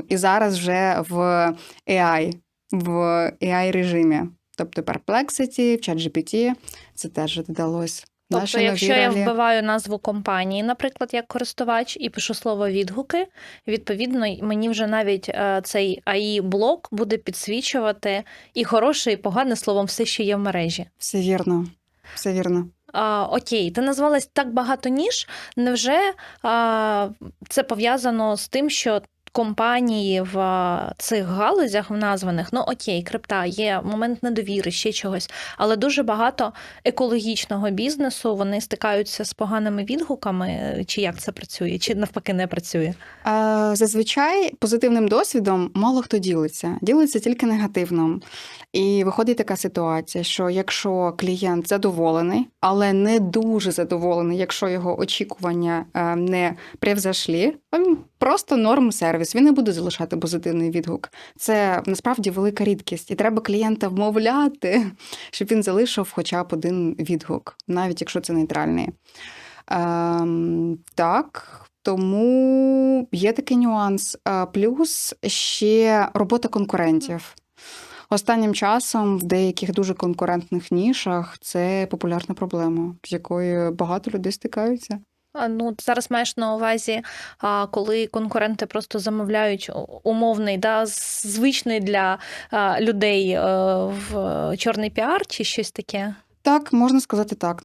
Ну і зараз вже в AI, в AI режимі. Тобто Perplexity, ChatGPT, це теж додалось. Тобто, Наші якщо нові я вбиваю назву компанії, наприклад, як користувач, і пишу слово відгуки, відповідно, мені вже навіть е, цей AI блок буде підсвічувати і хороше, і погане словом все, що є в мережі. Все вірно. Все вірно. А, окей, ти назвалась так багато ніж. Невже а, це пов'язано з тим, що компанії в цих галузях в названих, ну окей, крипта, є момент недовіри, ще чогось, але дуже багато екологічного бізнесу вони стикаються з поганими відгуками, чи як це працює, чи навпаки не працює. Зазвичай позитивним досвідом мало хто ділиться, ділиться тільки негативним. І виходить така ситуація, що якщо клієнт задоволений, але не дуже задоволений, якщо його очікування е, не превзашлі, він просто норм сервіс. Він не буде залишати позитивний відгук. Це насправді велика рідкість, і треба клієнта вмовляти, щоб він залишив хоча б один відгук, навіть якщо це нейтральний. Ем, так, тому є такий нюанс. Е, Плюс ще робота конкурентів. Останнім часом в деяких дуже конкурентних нішах це популярна проблема, з якою багато людей стикаються. Ну, зараз маєш на увазі, коли конкуренти просто замовляють умовний, да, звичний для людей е, в чорний піар чи щось таке. Так, можна сказати так.